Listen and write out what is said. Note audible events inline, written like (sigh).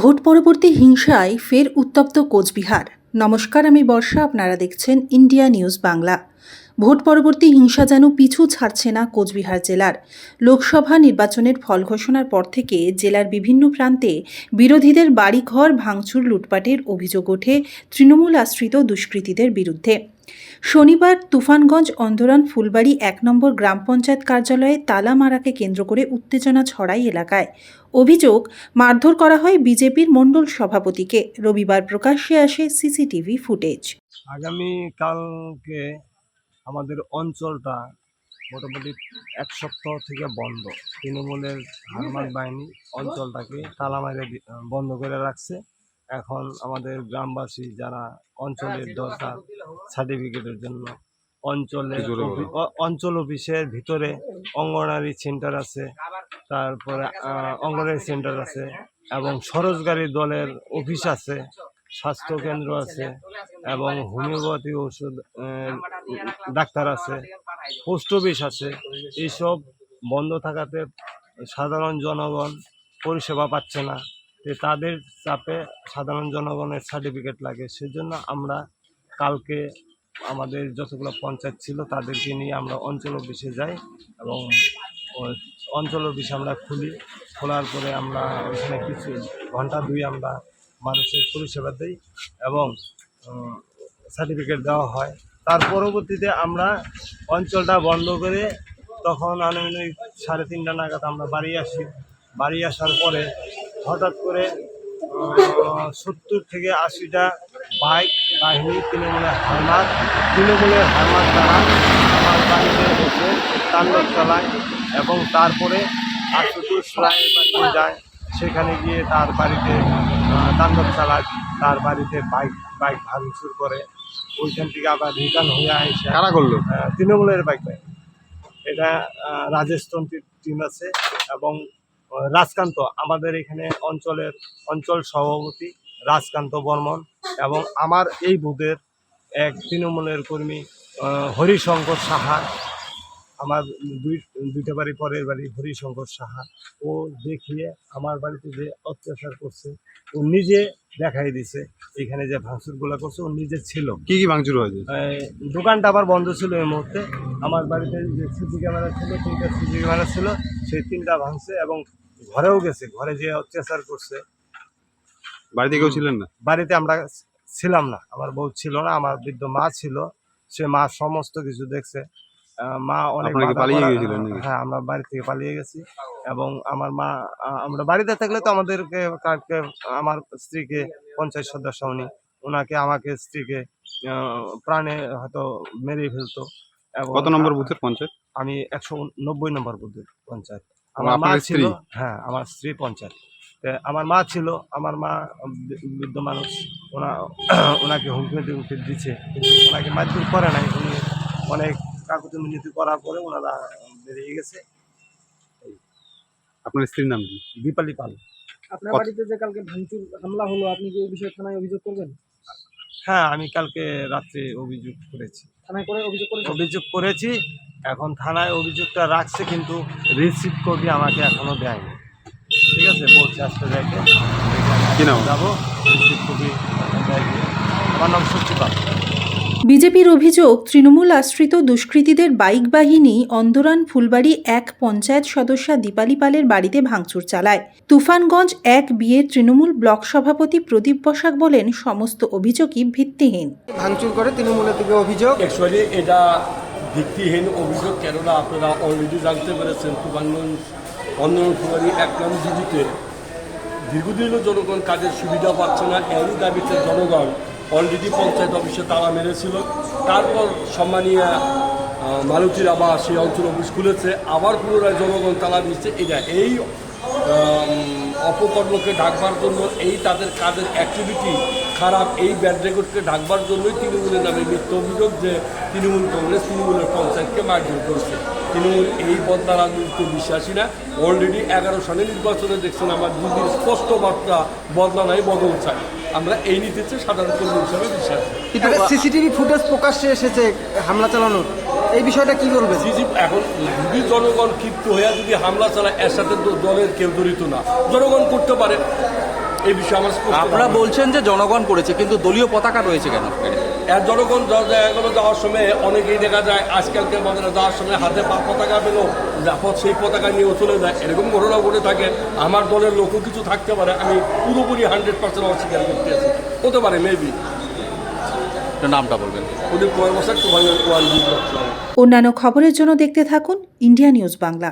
Vote পরবর্তী হিংসায় ফের উত্তপ্ত কোচবিহার। নমস্কার, আমি বর্ষা, আপনারা দেখছেন ইন্ডিয়া নিউজ বাংলা। ভোট পরবর্তী হিংসা যেন পিছু ছাড়ছে না কোচবিহার জেলার। লোকসভা নির্বাচনের ফল ঘোষণার পর থেকে জেলার বিভিন্ন প্রান্তে বিরোধীদের বাড়িঘর ভাঙচুর লুটপাটের অভিযোগ ওঠে তৃণমূল আশ্রিত দুষ্কৃতীদের বিরুদ্ধে। শনিবার তুফানগঞ্জ অন্ধরান ফুলবাড়ি এক নম্বর গ্রাম পঞ্চায়েত কার্যালয়ে তালা মারাকে কেন্দ্র করে উত্তেজনা ছড়াই এলাকায়। অভিযোগ, মারধর করা হয় বিজেপির মণ্ডল সভাপতিকে। রবিবার প্রকাশ্যে আসে সিসিটিভি ফুটেজ। আগামী কালকে আমাদের অঞ্চলটা মোটামুটি এক সপ্তাহ থেকে বন্ধ। তৃণমূলের হারমান বাহিনী অঞ্চলটাকে তালা মারে বন্ধ করে রাখছে। এখন আমাদের গ্রামবাসী যারা অঞ্চলের দরকার সার্টিফিকেটের জন্য অঞ্চলে অ- অঞ্চল অফিসের ভিতরে অঙ্গনারী সেন্টার আছে তারপরে অঙ্গনারী সেন্টার আছে এবং সরোজগারী দলের অফিস আছে স্বাস্থ্য কেন্দ্র আছে এবং হোমিওপ্যাথি ওষুধ ডাক্তার আছে পোস্ট অফিস আছে এইসব বন্ধ থাকাতে সাধারণ জনগণ পরিষেবা পাচ্ছে না। তাদের চাপে সাধারণ জনগণের সার্টিফিকেট লাগে। সেজন্য আমরা কালকে আমাদের যতগুলো পঞ্চায়েত ছিল তাদেরকে নিয়ে আমরা অঞ্চল অফিসে যাই এবং অঞ্চল অফিস আমরা খুলি। খোলার পরে আমরা ওইখানে কিছু ঘণ্টা দুই আমরা মানুষের পরিষেবা দিই এবং সার্টিফিকেট দেওয়া হয়। তার পরবর্তীতে আমরা অঞ্চলটা বন্ধ করে তখন আনুমানিক সাড়ে তিনটা নাগাদ আমরা বাড়ি আসি। বাড়ি আসার পরে হঠাৎ করে সত্তর থেকে আশিটা বাইক বাহিনী তৃণমূলের হারমাত তৃণমূলের হারমাত দ্বারা আমার বাড়িতে এসে তাণ্ডব চালায় এবং তারপরে আশুতোষ রায়ের বাড়িতে যায়। সেখানে গিয়ে তার বাড়িতে তাণ্ডব চালায় তার বাড়িতে বাইক বাইক ভাঙচুর করে। ওইখান থেকে আবার রিটার্ন হয়ে আসে। কারা করল? তৃণমূলের বাইক এটা আহ, রাজেশ তন্ত্রীর টিম আছে এবং রাজকান্ত আমাদের এখানে অঞ্চলের অঞ্চল সভাপতি রাজকান্ত বর্মন এবং আমার এই বুথের এক তৃণমূলের কর্মী হরিশঙ্কর সাহা আমার দুই দুইটা বাড়ি পরের বাড়ি হরিশঙ্কর সাহা। ও দেখিয়ে আমার বাড়িতে যে অত্যাচার করছে ও নিজে দেখাই দিছে এখানে যে ভাঙচুরগুলো করছে ও নিজে ছিল। কি কি ভাঙচুর হয়েছে? দোকানটা আবার বন্ধ ছিল এই মুহূর্তে। আমার বাড়িতে যে সিসি ক্যামেরা ছিল তিনটা সিসি ক্যামেরা ছিল সেই তিনটা ভাঙছে এবং ঘরেও গেছে ঘরে যে অত্যাচার করছে। বাড়িতে কেউ ছিলেন না? বাড়িতে আমরা ছিলাম না আমার বউ ছিল না আমার বৃদ্ধ মা ছিল সে মা সমস্ত কিছু দেখছে। মা অনেক পালিয়ে গিয়েছিলেন হ্যাঁ আমরা বাড়ি থেকে পালিয়ে গেছি এবং আমার মা আমরা বাড়িতে থাকলে তো আমাদেরকে কাউকে আমার স্ত্রীকে পঞ্চায়েত সদস্য উনি ওনাকে আমাকে স্ত্রীকে প্রাণে হয়তো মেরে ফেলতো। কত নম্বর বুথের পঞ্চায়েত? আমি একশো নব্বই নম্বর বুথের পঞ্চায়েত। আমার মা ছিল স্ত্রী? হ্যাঁ আমার স্ত্রী পঞ্চায়েত আমার মা ছিল আমার মা বৃদ্ধ মানুষ। ওনা (clears throat) ওনাকে হুমকি হুমকি দিচ্ছে কিন্তু ওনাকে মারধর করে নাই। উনি অনেক কাকুতি মিনতি করার পরে ওনারা বেরিয়ে গেছে। আপনার স্ত্রীর নাম কি? দীপালি পাল। আপনার বাড়িতে যে কালকে ভাঙচুর হামলা হলো আপনি কি এই বিষয়ে থানায় অভিযোগ করবেন? হ্যাঁ আমি কালকে রাত্রে অভিযোগ করেছি। থানায় করে অভিযোগ করেছি অভিযোগ করেছি এখন থানায় অভিযোগটা রাখছে কিন্তু রিসিভ কপি আমাকে এখনও দেয়নি। ঠিক আছে? বলছে আসতে যাইতে যাব রিসিভ কপি আমার নাম সত্যি পাল। বিজেপির অভিযোগ তৃণমূল আশ্রিত দুষ্কৃতীদের বাইক বাহিনী অন্দরান ফুলবাড়ি এক পঞ্চায়েত সদস্যা দীপালি পালের বাড়িতে ভাঙচুর চালায়। তুফানগঞ্জ এক বিয়ের তৃণমূল ব্লক সভাপতি প্রদীপ বসাক বলেন সমস্ত অভিযোগই ভিত্তিহীন। ভাঙচুর করে তৃণমূলের দিকে অভিযোগ। এটা ভিত্তিহীন অভিযোগ কেননা আপনারা অলরেডি জানতে পেরেছেন তুফানগঞ্জ অন্দরন কুমারী এক নাম দিদিতে দীর্ঘদিনও জনগণ কাজের সুবিধা পাচ্ছে না, এরই দাবিতে জনগণ অলরেডি পঞ্চায়েত অফিসে তালা মেরেছিল। তারপর সম্মানীয় মালতীর আবার সেই অঞ্চল অফিস খুলেছে। আবার পুনরায় জনগণ তালা দিচ্ছে। এটা এই অপকর্মকে ঢাকবার জন্য এই তাদের কাজের অ্যাক্টিভিটি খারাপ এই ব্যাড রেকর্ডকে ঢাকবার জন্যই তৃণমূলের নামে মিথ্য অভিযোগ যে তৃণমূল কংগ্রেস তৃণমূলের পঞ্চায়েতকে মারধর করছে। তৃণমূল এই বদলা রাজনীতিতে বিশ্বাসী না। অলরেডি এগারো সালে নির্বাচনে দেখছেন আমার দিদির স্পষ্ট বার্তা বদলা নাই বদল চাই আমরা এই নীতিতে সাধারণ কর্মী হিসাবে বিশ্বাস। সিসিটিভি ফুটেজ প্রকাশ্যে এসেছে হামলা চালানোর। এই বিষয়টা কি বলবেন? সিজি এখন যদি জনগণ ক্ষিপ্ত হয়ে যদি হামলা চালায় এর সাথে দলের কেউ জড়িত না। জনগণ করতে পারে। এই বিষয়ে আমার স্পষ্ট আপনারা বলছেন যে জনগণ করেছে কিন্তু দলীয় পতাকা রয়েছে কেন? আর জনগণ জায়গাগুলো যাওয়ার সময় অনেকেই দেখা যায় আজকালকে বাজারে যাওয়ার সময় হাতে পা পতাকা পেল যাপত সেই পতাকা নিয়ে চলে যায়। এরকম ঘটনা ঘটে থাকে। আমার দলের লোকও কিছু থাকতে পারে। আমি পুরোপুরি হান্ড্রেড পার্সেন্ট অস্বীকার করতে আছি। হতে পারে মেবি নামটা বলবেন। অন্যান্য খবরের জন্য দেখতে থাকুন ইন্ডিয়া নিউজ বাংলা।